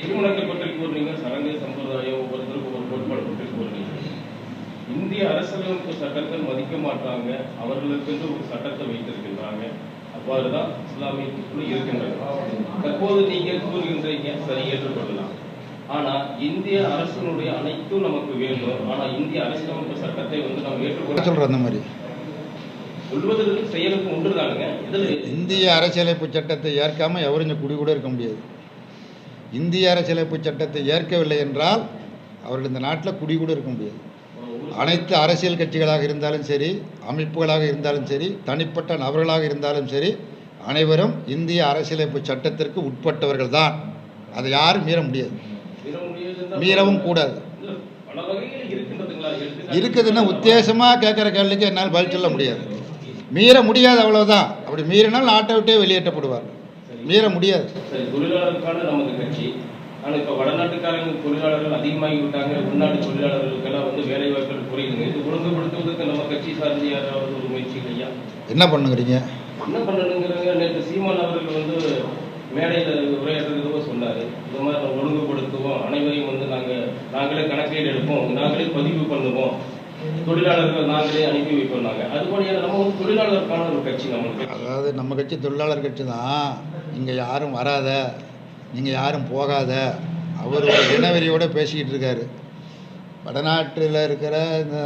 திருமணத்தை பற்றி கூறுறீங்க சடங்கு சம்பிரதாயம் ஒவ்வொருத்தருக்கும் ஒரு கோட்பாடு பற்றி கூறுறீங்க இந்திய அரசியலமைப்பு சட்டத்தை மதிக்க மாட்டாங்க. அவர்களுக்கென்று ஒரு சட்டத்தை வைத்திருக்கின்றாங்க. அவ்வாறுதான் இஸ்லாமியத்துக்குள் இருக்கின்றது. தற்போது நீங்கள் கூறுகின்றீங்க சரி ஏற்றுக்கொள்ளலாம். ஆனா இந்திய அரசினுடைய அனைத்தும் நமக்கு வேண்டும். ஆனா இந்திய அரசியலமைப்பு சட்டத்தை வந்து நம்ம ஏற்றுக்கொள்ள சொல்கிறோம் அந்த மாதிரி. சொல்வதற்கு செயலுக்கு ஒன்றுதானுங்க இதுல இந்திய அரசியலமைப்பு சட்டத்தை ஏற்காமல் எவரும் இங்கே குடி கூட இருக்க முடியாது. இந்திய அரசியலமைப்பு சட்டத்தை ஏற்கவில்லை என்றால் அவர்கள் இந்த நாட்டில் குடி கூட இருக்க முடியாது. அனைத்து அரசியல் கட்சிகளாக இருந்தாலும் சரி அமைப்புகளாக இருந்தாலும் சரி தனிப்பட்ட நபர்களாக இருந்தாலும் சரி அனைவரும் இந்திய அரசியலமைப்பு சட்டத்திற்கு உட்பட்டவர்கள் தான். அதை யாரும் மீற முடியாது. மீறவும் கூடாது. இருக்குதுன்னா உத்தேசமாக கேட்குற கேள்விக்கு என்னால் பதில் சொல்ல முடியாது. மீற முடியாது அவ்வளோதான் அப்படி மீறினால் நாட்டை விட்டே வெளியேற்றப்படுவார் மீற முடியாது. சரி தொழிலாளருக்கான நமது கட்சி. ஆனா இப்ப வடநாட்டுக்காரங்க தொழிலாளர்கள் அதிகமாகி விட்டாங்க உள்நாட்டு தொழிலாளர்களுக்கெல்லாம் வந்து வேலை வாய்ப்புகள் குறையுதுங்க. இது ஒழுங்குபடுத்துவதற்கு நம்ம கட்சி சார்ந்து யாராவது ஒரு முயற்சி ஐயா? என்ன பண்ணுங்கிறீங்க? என்ன பண்ணணுங்கிறங்க? நேற்று சீமான் அவர்கள் வந்து மேடையில உரையாடுறதுக்கோ சொன்னாரு. இந்த மாதிரி ஒழுங்குபடுத்துவோம். அனைவரையும் வந்து நாங்க நாங்களே கணக்கீடு எடுப்போம். நாங்களே பதிவு பண்ணுவோம். தொழிலாளர்கள் நாங்களே அனுப்பி அது நம்ம வந்து தொழிலாளருக்கான ஒரு கட்சி நம்மளுக்கு. அதாவது நம்ம கட்சி தொழிலாளர் கட்சி தான். இங்கே யாரும் வராத நீங்கள் யாரும் போகாத. அவர் ஒரு இனவெறியோடு பேசிக்கிட்டு இருக்காரு. வடநாட்டில் இருக்கிற இந்த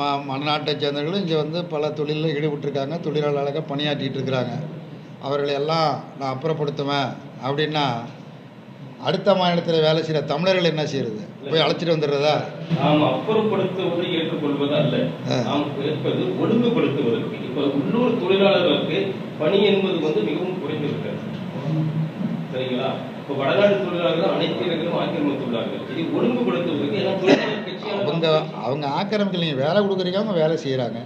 ம மணநாட்டை சேர்ந்தவர்களும் இங்கே வந்து பல தொழிலில் ஈடுபட்டிருக்காங்க. தொழிலாளராக பணியாற்றிட்டு இருக்கிறாங்க. அவர்களை எல்லாம் நான் அப்புறப்படுத்துவேன் அப்படின்னா அடுத்த மாநிலத்தில் வேலை செய்கிற தமிழர்கள் என்ன செய்யறது போய் அழைச்சிட்டு வந்துடுறதா? நாம் அப்புறப்படுத்துவதை ஏற்றுக்கொள்வது அல்ல. நாம் ஏற்பது ஒழுங்குபடுத்துவதற்கு. இப்ப உள்ளூர் தொழிலாளர்களுக்கு பணி என்பது வந்து மிகவும் குறைந்திருக்கிறது. சரிங்களா? இப்ப வடநாடு தொழிலாளர்கள் அனைத்து இடங்களும் ஆக்கிரமித்துள்ளார்கள். இதை ஒழுங்குபடுத்துவதற்கு ஏன்னா அவங்க அவங்க ஆக்கிரமிக்கல. நீங்கள் வேலை கொடுக்குறீங்க அவங்க வேலை செய்கிறாங்க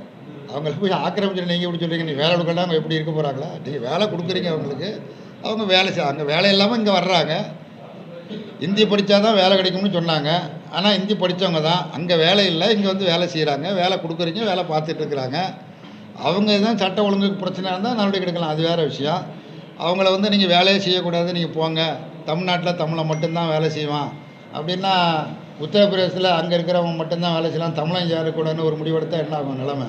அவங்கள போய் ஆக்கிரமிச்சு நீங்கள் எப்படி சொல்கிறீங்க நீ வேலை கொடுக்கலாம் அவங்க எப்படி இருக்க போகிறாங்களா நீங்கள் வேலை கொடுக்குறீங்க அவங்களுக்கு. அவங்க வேலை செய் அங்கே வேலை இல்லாமல் இங்கே வர்றாங்க. இந்தி படித்தா தான் வேலை கிடைக்கும்னு சொன்னாங்க. ஆனால் இந்தி படித்தவங்க தான். அங்கே வேலை இல்லை இங்கே வந்து வேலை செய்கிறாங்க வேலை கொடுக்குறீங்க வேலை பார்த்துட்ருக்குறாங்க அவங்க தான் சட்ட ஒழுங்குக்கு பிரச்சனை இருந்தால் நடவடிக்கை எடுக்கலாம். அது வேறு விஷயம். அவங்கள வந்து நீங்கள் வேலையே செய்யக்கூடாது நீங்கள் போங்க. தமிழ்நாட்டில் தமிழை மட்டும்தான் வேலை செய்வான். அப்படின்னா உத்தரப்பிரதேசத்தில் அங்கே இருக்கிறவங்க மட்டும்தான் வேலை செய்யலாம். தமிழன் சேரக்கூடாதுன்னு ஒரு முடிவெடுத்தால் என்ன ஆகும் நிலைமை?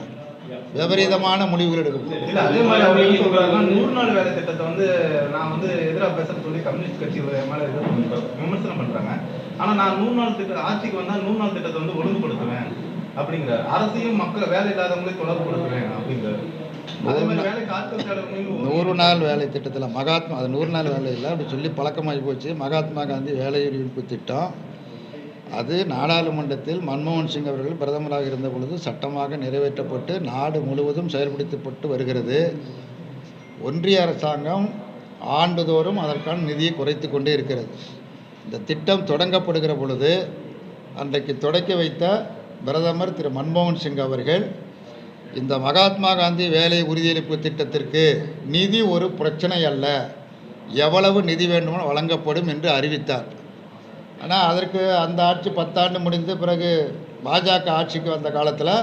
விபரீதமான முடிவுகள் எடுக்கும். அதே மாதிரி அவங்க என்ன சொல்றாங்கன்னா நூறு நாள் வேலை திட்டத்தை வந்து நான் வந்து எதிராக பேசுறேன்னு சொல்லி கம்யூனிஸ்ட் கட்சி மேல விமர்சனம் பண்றாங்க. ஆனா நான் நூறு நாள் திட்டம் ஆட்சிக்கு வந்தா நூறு நாள் திட்டத்தை வந்து ஒழுங்குபடுத்துவேன் அப்படிங்கிறார் அரசையும் மக்கள் வேலை இல்லாதவங்களையும் தொடர்புபடுத்துவேன் அப்படிங்கிறார் நூறு நாள் வேலை திட்டத்தில் மகாத்மா அது நூறு நாள் வேலை இல்லை அப்படி சொல்லி பழக்கமாகி போச்சு. மகாத்மா காந்தி வேலை அறிவிப்பு திட்டம் அது நாடாளுமன்றத்தில் மன்மோகன் சிங் அவர்கள் பிரதமராக இருந்த பொழுது சட்டமாக நிறைவேற்றப்பட்டு நாடு முழுவதும் செயல்படுத்தப்பட்டு வருகிறது. ஒன்றிய அரசாங்கம் ஆண்டுதோறும் அதற்கான நிதியை குறைத்து கொண்டே இருக்கிறது. இந்த திட்டம் தொடங்கப்படுகிற பொழுது அன்றைக்கு தொடக்கி வைத்த பிரதமர் திரு மன்மோகன் சிங் அவர்கள் இந்த மகாத்மா காந்தி வேலை உறுதியளிப்பு திட்டத்திற்கு நிதி ஒரு பிரச்சனை அல்ல எவ்வளவு நிதி வேண்டுமோ வழங்கப்படும் என்று அறிவித்தார். ஆனால் அதற்கு அந்த ஆட்சி பத்தாண்டு முடிந்து பிறகு பாஜக ஆட்சிக்கு வந்த காலத்தில்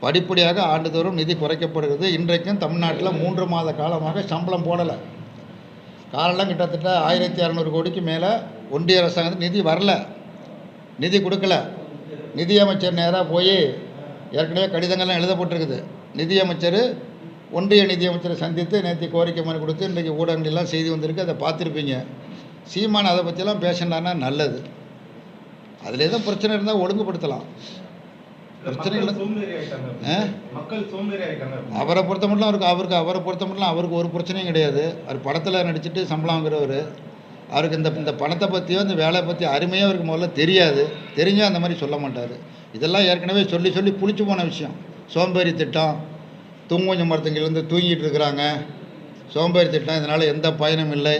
படிப்படியாக ஆண்டுதோறும் நிதி குறைக்கப்படுகிறது. இன்றைக்கும் தமிழ்நாட்டில் மூன்று மாத காலமாக சம்பளம் போடலை. காலெல்லாம் கிட்டத்தட்ட ஆயிரத்தி இரநூறு கோடிக்கு மேலே ஒன்றிய அரசாங்கத்துக்கு நிதி வரல. நிதி கொடுக்கல. நிதியமைச்சர் நேராக போய் ஏற்கனவே கடிதங்கள்லாம் எழுதப்பட்டிருக்குது. நிதியமைச்சர் ஒன்றிய நிதியமைச்சரை சந்தித்து நேற்று கோரிக்கை மனு கொடுத்து இன்றைக்கு ஊடகங்கள் எல்லாம் செய்தி வந்திருக்கு. அதை பார்த்துருப்பீங்க. சீமான் அதை பற்றிலாம் பேசினான்னா நல்லது. அதில் எதுவும் பிரச்சனை இருந்தால் ஒழுங்குபடுத்தலாம். பிரச்சனை இல்லை. அவரை பொறுத்த மட்டும் அவருக்கு அவருக்கு அவரை பொறுத்த மட்டும் அவருக்கு ஒரு பிரச்சனையும் கிடையாது. அவர் படத்தில் நடிச்சிட்டு சம்பளம் வாங்குறவர் அவருக்கு இந்த இந்த பணத்தை பற்றியோ இந்த வேலை பற்றி அருமையாக அவருக்கு முதல்ல தெரியாது. தெரிஞ்சால் அந்த மாதிரி சொல்ல மாட்டார். இதெல்லாம் ஏற்கனவே சொல்லி சொல்லி புளிச்சு போன விஷயம். சோம்பேறி திட்டம். தூங்குஞ்ச மரத்துங்கிலேருந்து தூங்கிட்டு இருக்கிறாங்க. சோம்பேறி திட்டம் இதனால் எந்த பயனும் இல்லை.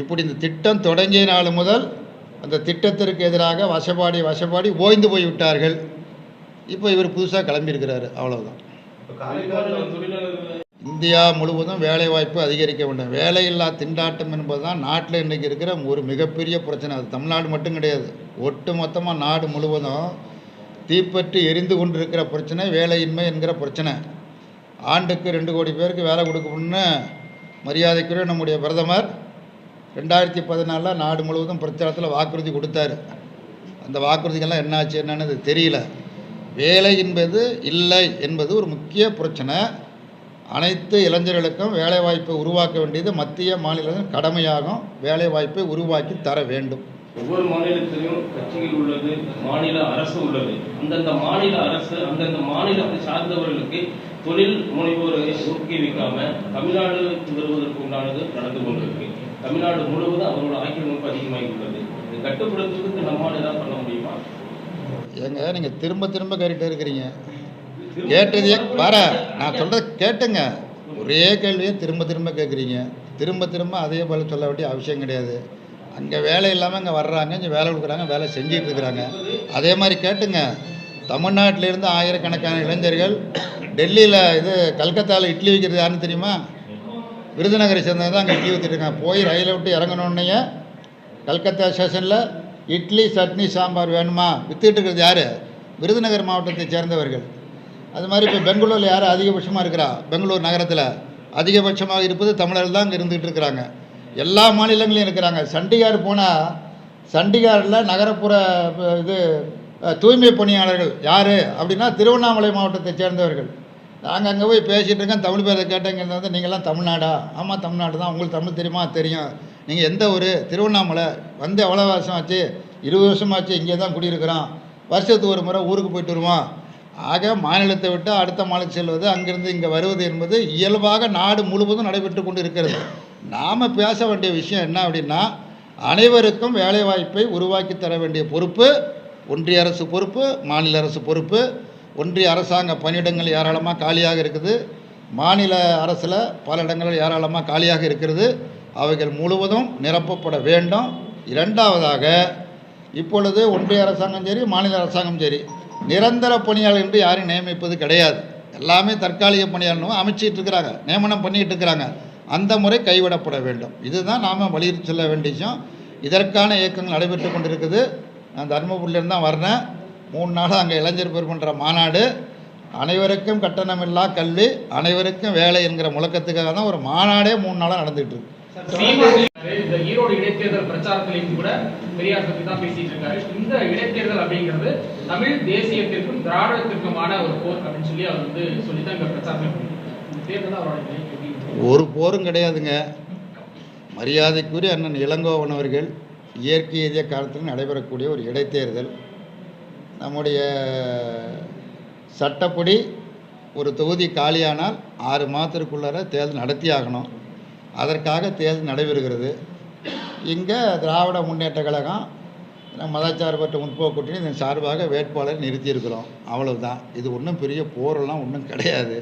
இப்படி இந்த திட்டம் தொடங்கிய நாள் முதல் அந்த திட்டத்திற்கு எதிராக வசப்பாடி வசப்பாடி ஓய்ந்து போய் விட்டார்கள். இப்போ இவர் புதுசாக கிளம்பியிருக்கிறாரு. தொழிலாளர்கள் இந்தியா முழுவதும் வேலைவாய்ப்பு அதிகரிக்க வேண்டும். வேலையில்லா திண்டாட்டம் என்பது தான் நாட்டில் இன்றைக்கி இருக்கிற ஒரு மிகப்பெரிய பிரச்சனை. அது தமிழ்நாடு மட்டும் கிடையாது. ஒட்டு மொத்தமாக நாடு முழுவதும் தீப்பற்றி எரிந்து கொண்டிருக்கிற பிரச்சனை வேலையின்மை என்கிற பிரச்சனை. ஆண்டுக்கு ரெண்டு கோடி பேருக்கு வேலை கொடுக்கணும்னு மரியாதைக்குரிய நம்முடைய பிரதமர் ரெண்டாயிரத்தி பதினாலில் நாடு முழுவதும் பிரச்சாரத்தில் வாக்குறுதி கொடுத்தாரு. அந்த வாக்குறுதிகள்லாம் என்னாச்சு என்னன்னு தெரியல. வேலை என்பது இல்லை என்பது ஒரு முக்கிய பிரச்சனை. அனைத்து இளைஞர்களுக்கும் வேலைவாய்ப்பை உருவாக்க வேண்டியது மத்திய மாநில கடமையாகும். வேலைவாய்ப்பை உருவாக்கி தர வேண்டும். ஒவ்வொரு மாநிலத்திலையும் கட்சிகள் உள்ளது மாநில அரசு உள்ளது. அந்தந்த மாநில அரசு அந்தந்த மாநிலத்தை சார்ந்தவர்களுக்கு தொழில் முனைவோரை ஊக்குவிக்காம தமிழ்நாடு வருவதற்கு உண்டானது நடந்து கொண்டிருக்கு. தமிழ்நாடு முழுவதும் அவரோட ஆக்கிரமிப்பு அதிகமாகி உள்ளது இது கட்டுப்படுத்துவதற்கு நம்மால் ஏதாவது பண்ண முடியுமா? ஏங்க நீங்கள் திரும்ப திரும்ப கேட்டுட்டே இருக்கிறீங்க. கேட்டதையே வர நான் சொல்கிறத கேட்டுங்க. ஒரே கேள்வியை திரும்ப திரும்ப கேட்குறீங்க திரும்ப திரும்ப அதே போல சொல்ல வேண்டிய அவசியம் கிடையாது. அங்கே வேலை இல்லாமல் இங்கே வர்றாங்க இங்கே வேலை கொடுக்குறாங்க வேலை செஞ்சிட்டு இருக்கிறாங்க. அதே மாதிரி கேட்டுங்க. தமிழ்நாட்டிலேருந்து ஆயிரக்கணக்கான இளைஞர்கள் டெல்லியில் இது கல்கத்தாவில் இட்லி விற்கிறது யாருன்னு தெரியுமா? விருதுநகரை சேர்ந்தவங்க தான் அங்கே இட்லி விற்றுருக்காங்க போய் ரயிலை விட்டு இறங்கணுன்னே கல்கத்தா ஸ்டேஷனில் இட்லி சட்னி சாம்பார் வேணுமா? விற்றுக்கிட்டு இருக்கிறது யார்? விருதுநகர் மாவட்டத்தை சேர்ந்தவர்கள். அது மாதிரி இப்போ பெங்களூரில் யார் அதிகபட்சமாக இருக்கிறா? பெங்களூர் நகரத்தில் அதிகபட்சமாக இருப்பது தமிழர்கள் தான் இங்கே இருந்துகிட்டு இருக்கிறாங்க. எல்லா மாநிலங்களையும் இருக்கிறாங்க. சண்டிகார் போனால் சண்டிகாரில் நகரப்புற இது தூய்மை பணியாளர்கள் யார்? அப்படின்னா திருவண்ணாமலை மாவட்டத்தை சேர்ந்தவர்கள். நாங்கள் அங்கே போய் பேசிகிட்டு இருக்கேன் தமிழ் பேரை கேட்டேங்கிறது வந்து நீங்களாம் தமிழ்நாடா? ஆமாம் தமிழ்நாடு தான். உங்களுக்கு தமிழ் தெரியுமா? தெரியும். நீங்கள் எந்த ஊர்? திருவண்ணாமலை. வந்து எவ்வளோ வருஷம் ஆச்சு? இருபது வருஷம் ஆச்சு இங்கே தான் குடியிருக்கிறோம். வருஷத்துக்கு ஒரு முறை ஊருக்கு போயிட்டு வருவோம். ஆக மாநிலத்தை விட்டு அடுத்த மாநிலம் செல்வது அங்கிருந்து இங்கே வருவது என்பது இயல்பாக நாடு முழுவதும் நடைபெற்று கொண்டு இருக்கிறது நாம் பேச வேண்டிய விஷயம் என்ன அப்படின்னா அனைவருக்கும் வேலைவாய்ப்பை உருவாக்கி தர வேண்டிய பொறுப்பு ஒன்றிய அரசு பொறுப்பு மாநில அரசு பொறுப்பு ஒன்றிய அரசாங்க பணியிடங்கள் ஏராளமாக காலியாக இருக்குது. மாநில அரசில் பல இடங்கள் ஏராளமாக காலியாக இருக்கிறது. அவைகள் முழுவதும் நிரப்பப்பட வேண்டும். இரண்டாவதாக இப்பொழுது ஒன்றிய அரசாங்கம் சரி மாநில அரசாங்கம் சரி நிரந்தர பணியாளர் என்று யாரையும் நியமிப்பது கிடையாது. எல்லாமே தற்காலிக பணியாளர்களும் அமைச்சிட்டு இருக்கிறாங்க. நியமனம் பண்ணிகிட்டு இருக்கிறாங்க. அந்த முறை கைவிடப்பட வேண்டும். இதுதான் நாம் வலியுறுத்தி சொல்ல வேண்டிய விஷயம். இதற்கான இயக்கங்கள் நடைபெற்று கொண்டிருக்குது. நான் தருமபுரியிலேருந்து தான் வர்றேன். மூணு நாள் அங்கே இளைஞர் பெருமன்ற மாநாடு. அனைவருக்கும் கட்டணமில்லா கல்வி அனைவருக்கும் வேலை என்கிற முழக்கத்துக்காக தான் ஒரு மாநாடே மூணு நாளாக நடந்துகிட்டு இருக்கு. சீமான் இந்த ஈரோடு இடைத்தேர்தல் பிரச்சாரத்திலையும் கூட பெரியார் பத்தி தான் பேசிட்டு இருக்காரு. இந்த இடைத்தேர்தல் அப்படிங்கிறது தமிழ் தேசியத்திற்கும் திராவிடத்திற்குமான ஒரு போர் அப்படின்னு சொல்லி அவர் வந்து சொல்லித்தான் இங்க பிரச்சாரம் பண்ணிருக்காரு. இந்த தேர்தல் அவரோட நிலை எப்படி இருக்கு? ஒரு போரும் கிடையாதுங்க. மரியாதைக்குரிய அண்ணன் இளங்கோவன் அவர்கள் இயற்கை எதிய காலத்தில் நடைபெறக்கூடிய ஒரு இடைத்தேர்தல். நம்முடைய சட்டப்படி ஒரு தொகுதி காலியானால் ஆறு மாதத்திற்குள்ளார தேர்தல் நடத்தி ஆகணும் அதற்காக தேர்தல் நடைபெறுகிறது. இங்கே திராவிட முன்னேற்ற கழகம் நம்ம மதச்சார்பற்ற முற்போக்கு கூட்டணி இதன் சார்பாக வேட்பாளர் நிறுத்தியிருக்கிறோம். அவ்வளவுதான். இது ஒன்றும் பெரிய போரெல்லாம் ஒன்றும் கிடையாது.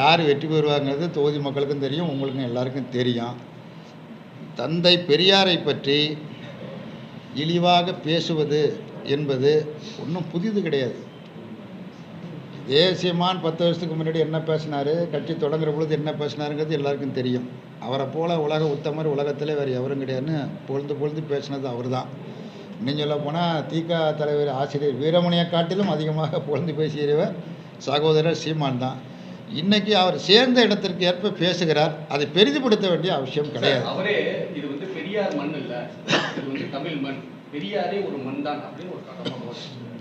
யார் வெற்றி பெறுவாங்கிறது தொகுதி மக்களுக்கும் தெரியும் உங்களுக்கும் எல்லாருக்கும் தெரியும். தந்தை பெரியாரை பற்றி இழிவாக பேசுவது என்பது ஒன்றும் புதிது கிடையாது. தேசியமான் பத்து வருஷத்துக்கு முன்னாடி என்ன பேசினார்? கட்சி தொடங்குற பொழுது என்ன பேசினாருங்கிறது எல்லாருக்கும் தெரியும். அவரை போல உலக உத்தமர் உலகத்திலே வேறு எவரும் கிடையாதுன்னு பொழுது பொழுது பேசினது அவர் தான் இன்னும் சொல்ல போனால் திக தலைவர் ஆசிரியர் வீரமணியை காட்டிலும் அதிகமாக புகழ்ந்து பேசியவர் சகோதரர் சீமான் தான். இன்னைக்கு அவர் சேர்ந்த இடத்திற்கு ஏற்ப பேசுகிறார். அதை பெரிதுபடுத்த வேண்டிய அவசியம் கிடையாது. அவரே இது வந்து பெரியார் மண் இல்ல இது வந்து தமிழ் மண். பெரியாரே ஒரு மண் தான் அப்படின்னு ஒரு கட்டமாக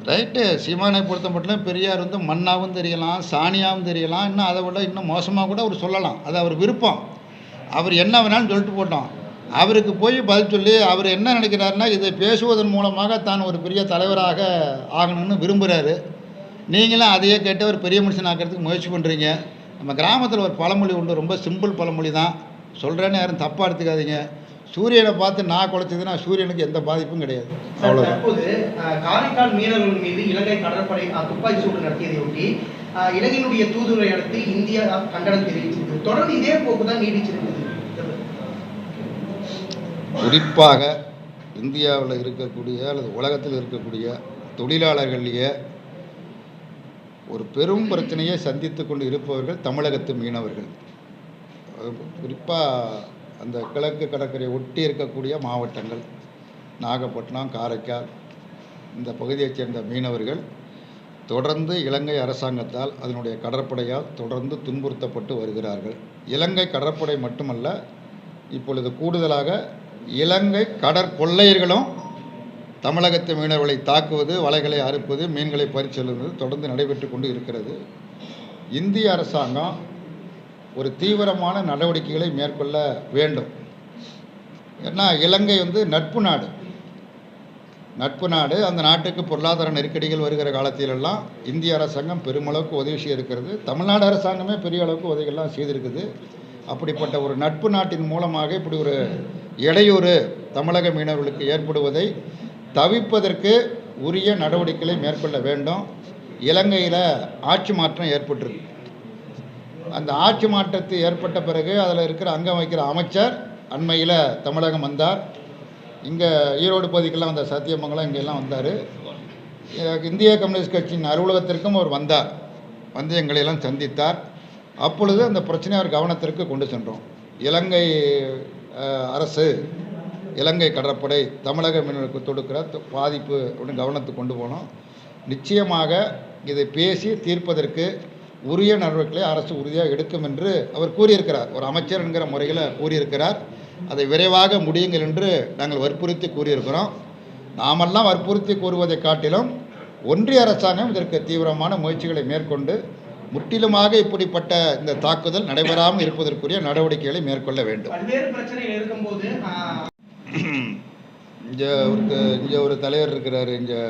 ரைட்டு சீமானை பொறுத்த மட்டும் பெரியார் வந்து மண்ணாகவும் தெரியலாம் சாணியாகவும் தெரியலாம். இன்னும் அதை விட இன்னும் மோசமாக கூட அவர் சொல்லலாம். அது அவர் விருப்பம். அவர் என்ன வேணாலும் சொல்லிட்டு போட்டோம். அவருக்கு போய் பதில் சொல்லி அவர் என்ன நினைக்கிறாருன்னா இதை பேசுவதன் மூலமாக தான் ஒரு பெரிய தலைவராக ஆகணும்னு விரும்புகிறாரு நீங்களும் அதையே கேட்டு ஒரு பெரிய மனுஷன் ஆக்கிறதுக்கு முயற்சி பண்ணுறீங்க நம்ம கிராமத்தில் ஒரு பழமொழி உண்டு. ரொம்ப சிம்பிள் பழமொழி தான் சொல்கிறேன்னு யாரும் தப்பாக எடுத்துக்காதீங்க. சூரியனை பார்த்து நான் குலைச்சதுன்னா சூரியனுக்கு எந்த பாதிப்பும் கிடையாது. அவ்வளோதான் அஹ், காரைக்கால் மீனவர்கள் மீது இலங்கை கடற்படை துப்பாக்கி சூடு நடத்தியதையொட்டி இலங்கையினுடைய தூதுவரை இடத்து இந்தியா கண்டனம் தெரிவித்தது தொடர்ந்து இதே போக்கு தான் நீடிச்சிருக்குது. குறிப்பாக இந்தியாவில் இருக்கக்கூடிய அல்லது உலகத்தில் இருக்கக்கூடிய தொழிலாளர்களிலேயே ஒரு பெரும் பிரச்சனையை சந்தித்து கொண்டு இருப்பவர்கள் தமிழகத்து மீனவர்கள். குறிப்பாக அந்த கிழக்கு கடற்கரை ஒட்டி இருக்கக்கூடிய மாவட்டங்கள். நாகப்பட்டினம் காரைக்கால் இந்த பகுதியைச் சேர்ந்த மீனவர்கள் தொடர்ந்து இலங்கை அரசாங்கத்தால் அதனுடைய கடற்படையால் தொடர்ந்து துன்புறுத்தப்பட்டு வருகிறார்கள். இலங்கை கடற்படை மட்டுமல்ல இப்பொழுது கூடுதலாக இலங்கை கடற்கொள்ளையர்களும் தமிழகத்து மீனவர்களை தாக்குவது வலைகளை அறுப்பது மீன்களை பறிச்செல்வது தொடர்ந்து நடைபெற்று கொண்டு இருக்கிறது. இந்திய அரசாங்கம் ஒரு தீவிரமான நடவடிக்கைகளை மேற்கொள்ள வேண்டும். ஏன்னா இலங்கை வந்து நட்பு நாடு. நட்பு நாடு அந்த நாட்டுக்கு பொருளாதார நெருக்கடிகள் வருகிற காலத்திலெல்லாம் இந்திய அரசாங்கம் பெருமளவுக்கு உதவி செய்திருக்கிறது. தமிழ்நாடு அரசாங்கமே பெரிய அளவுக்கு உதவிகள்லாம் செய்திருக்குது. அப்படிப்பட்ட ஒரு நட்பு நாட்டின் மூலமாக இப்படி ஒரு இடையூறு தமிழக மீனவர்களுக்கு ஏற்படுவதை தவிப்பதற்கு உரிய நடவடிக்கைகளை மேற்கொள்ள வேண்டும். இலங்கையில் ஆட்சி மாற்றம் ஏற்பட்டிருக்கு. அந்த ஆட்சி மாற்றத்து ஏற்பட்ட பிறகு அதில் இருக்கிற அங்கம் வைக்கிற அமைச்சர் அண்மையில் தமிழகம் வந்தார். இங்கே ஈரோடு பகுதிக்கெல்லாம் வந்த சத்தியமங்கலம் இங்கெல்லாம் வந்தார். இந்திய கம்யூனிஸ்ட் கட்சியின் அலுவலகத்திற்கும் அவர் வந்தார். வந்து எங்களையெல்லாம் சந்தித்தார். அப்பொழுது அந்த பிரச்சனை அவர் கவனத்திற்கு கொண்டு சென்றோம். இலங்கை அரசு இலங்கை கடற்படை தமிழக மீனவர்களுக்கு தொடுக்கிற பாதிப்பு அப்படின்னு கவனத்துக்கு கொண்டு போனோம். நிச்சயமாக இதை பேசி தீர்ப்பதற்கு உரிய நடவடிக்கைகளை அரசு உறுதியாக எடுக்கும் என்று அவர் கூறியிருக்கிறார். ஒரு அமைச்சர் என்கிற முறையில் கூறியிருக்கிறார். அதை விரைவாக முடியுங்கள் என்று நாங்கள் வற்புறுத்தி கூறியிருக்கிறோம். நாமெல்லாம் வற்புறுத்தி கூறுவதை காட்டிலும் ஒன்றிய அரசாங்கம் இதற்கு தீவிரமான முயற்சிகளை மேற்கொண்டு முற்றிலுமாக இப்படிப்பட்ட இந்த தாக்குதல் நடைபெறாமல் இருப்பதற்குரிய நடவடிக்கைகளை மேற்கொள்ள வேண்டும். இங்கே ஒரு இங்கே ஒரு தலைவர் இருக்கிறார் இங்கே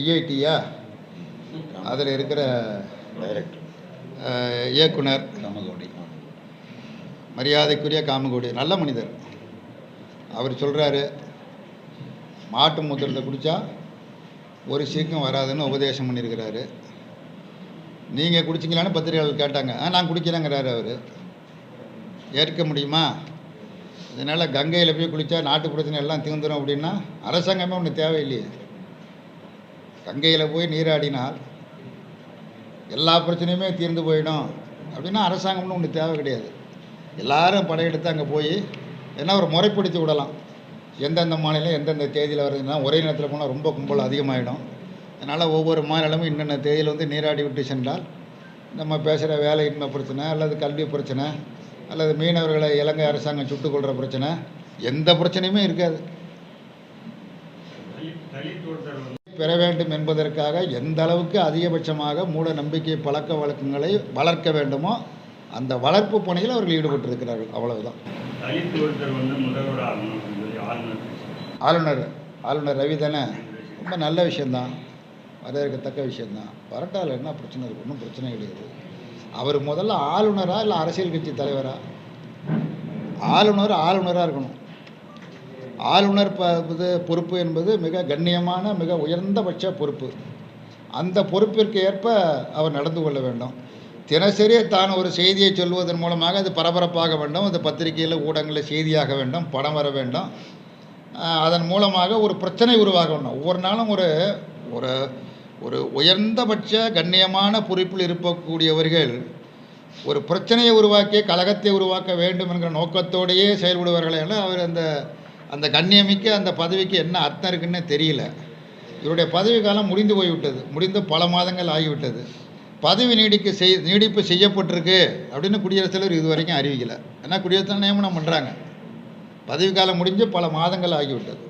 ஐஐடியா. அதில் இருக்கிற இயக்குனர். மரியாதைக்குரிய காமகோடி. நல்ல மனிதர். அவர் சொல்கிறாரு மாட்டு மூத்திரத்தை குடித்தா ஒரு சீக்கம் வராதுன்னு உபதேசம் பண்ணியிருக்கிறாரு. நீங்கள் குடிச்சிங்களான்னு பத்திரிகையாளர் கேட்டாங்க. ஆ நான் குடிக்கிறேங்கிறாரு அவர். ஏற்க முடியுமா? இதனால் கங்கையில் போய் குளித்தா நாட்டு பிரச்சனை எல்லாம் தீர்ந்துடும் அப்படின்னா அரசாங்கமே ஒன்று தேவையில்லையே. கங்கையில் போய் நீராடினால் எல்லா பிரச்சனையுமே தீர்ந்து போயிடும். அப்படின்னா அரசாங்கம்னு ஒன்று தேவை கிடையாது. எல்லாரும் படையெடுத்து அங்கே போய் என்ன ஒரு முறைப்படுத்தி விடலாம். எந்தெந்த மாநிலம் எந்தெந்த தேதியில் வருதுன்னா ஒரே நேரத்தில் போனால் ரொம்ப கும்பல் அதிகமாகிடும் அதனால் ஒவ்வொரு மாநிலமும் இன்னென்ன தேதியில் வந்து நீராடி விட்டு சென்றால் நம்ம பேசுகிற வேலையின்மை பிரச்சனை அல்லது கல்வி பிரச்சனை அல்லது மீனவர்களை இலங்கை அரசாங்கம் சுட்டுக் கொள்கிற பிரச்சனை எந்த பிரச்சனையுமே இருக்காது. பெற வேண்டும் என்பதற்காக எந்த அளவுக்கு அதிகபட்சமாக மூட நம்பிக்கை பழக்க வழக்கங்களை வளர்க்க வேண்டுமோ அந்த வளர்ப்பு பணியில் அவர்கள் ஈடுபட்டிருக்கிறார்கள். அவ்வளவுதான். ஆளுநர். ஆளுநர் ரவி தானே? ரொம்ப நல்ல விஷயந்தான் வரவேற்கத்தக்க விஷயந்தான் வரட்டால் என்ன பிரச்சனை இருக்கு? ஒன்றும் பிரச்சனை கிடையாது. அவர் முதல்ல ஆளுநரா இல்லை அரசியல் கட்சி தலைவரா? ஆளுநர் ஆளுநராக இருக்கணும். ஆளுநர் ப இது பொறுப்பு என்பது மிக கண்ணியமான மிக உயர்ந்தபட்ச பொறுப்பு. அந்த பொறுப்பிற்கு ஏற்ப அவர் நடந்து கொள்ள வேண்டும். தினசரி தான் ஒரு செய்தியை சொல்வதன் மூலமாக அது பரபரப்பாக வேண்டும். அது பத்திரிகையில் ஊடகங்களில் செய்தியாக வேண்டும் படம் வர வேண்டும். அதன் மூலமாக ஒரு பிரச்சனை உருவாக வேண்டும். ஒவ்வொரு நாளும் ஒரு ஒரு ஒரு உயர்ந்தபட்ச கண்ணியமான பொறுப்பில் இருக்கக்கூடியவர்கள் ஒரு பிரச்சனையை உருவாக்கி கழகத்தை உருவாக்க வேண்டும் என்கிற நோக்கத்தோடையே செயல்படுவார்கள் என அவர் அந்த அந்த கண்ணியமிக்க அந்த பதவிக்கு என்ன அர்த்தம் இருக்குன்னு தெரியல. இவருடைய பதவி காலம் முடிந்து போய்விட்டது. முடிந்து பல மாதங்கள் ஆகிவிட்டது. பதவி நீடிக்க செய் நீடிப்பு செய்யப்பட்டிருக்கு அப்படின்னு குடியரசுத் தலைவர் இது வரைக்கும் அறிவிக்கலை. ஏன்னா குடியரசு தலைவர் நியமனம் பண்ணுறாங்க பதவி காலம் முடிஞ்சு பல மாதங்கள் ஆகிவிட்டது.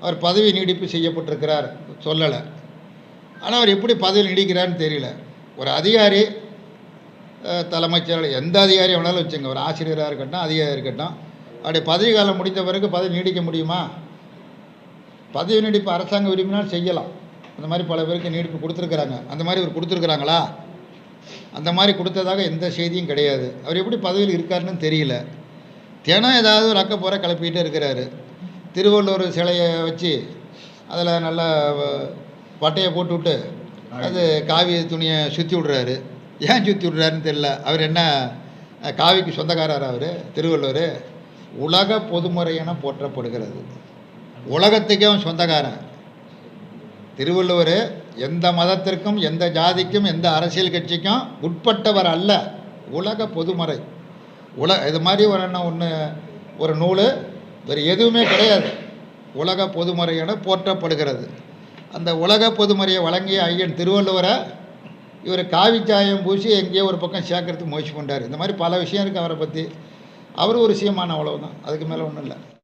அவர் பதவி நீடிப்பு செய்யப்பட்டிருக்கிறார். சொல்லலை. ஆனால் அவர் எப்படி பதவி நீடிக்கிறார்னு தெரியல. ஒரு அதிகாரி தலைமைச்சர் தலைமைச் செயலாளர் எந்த அதிகாரி வேணாலும் வச்சுங்க ஒரு ஆசிரியராக இருக்கட்டும் அதிகாரியாக இருக்கட்டும் அப்படி பதவி காலம் முடிந்த பிறகு பதவி நீடிக்க முடியுமா? பதவி நீடிப்பு அரசாங்க விரும்பினால் செய்யலாம். அந்த மாதிரி பல பேருக்கு நீடிப்பு கொடுத்துருக்குறாங்க. அந்த மாதிரி இவர் கொடுத்துருக்குறாங்களா? அந்த மாதிரி கொடுத்ததாக எந்த செய்தியும் கிடையாது. அவர் எப்படி பதவியில் இருக்காருன்னு தெரியல. தினம் ஏதாவது ஒரு அக்கப்போரை கிளப்பிக்கிட்டே இருக்கிறாரு. திருவள்ளுவர் சிலையை வச்சு அதில் நல்லா பட்டையை போட்டு விட்டு அது காவி துணியை சுற்றி விடுறாரு. ஏன் சுற்றி விடுறாருன்னு தெரியல. அவர் என்ன காவிக்கு சொந்தக்காரர் அவர்? திருவள்ளுவர் உலக பொதுமுறை என போற்றப்படுகிறது. உலகத்துக்கே அவன் சொந்தக்காரன். திருவள்ளுவர் எந்த மதத்திற்கும் எந்த ஜாதிக்கும் எந்த அரசியல் கட்சிக்கும் உட்பட்டவர் அல்ல. உலக பொதுமறை. உல இது மாதிரி ஒரு என்ன ஒன்று ஒரு நூல் வேறு எதுவுமே கிடையாது. உலக பொதுமறை என போற்றப்படுகிறது. அந்த உலக பொதுமறையை வழங்கிய ஐயன் திருவள்ளுவரை இவர் காவி சாயம் பூசி எங்கேயோ ஒரு பக்கம் சேர்க்கறதுக்கு முயற்சி பண்ணுறாரு இந்த மாதிரி பல விஷயம் இருக்குது அவரை பற்றி அவர் ஒரு சீமான அவ்வளவுதான். அதுக்கு மேலே ஒன்றும் இல்லை.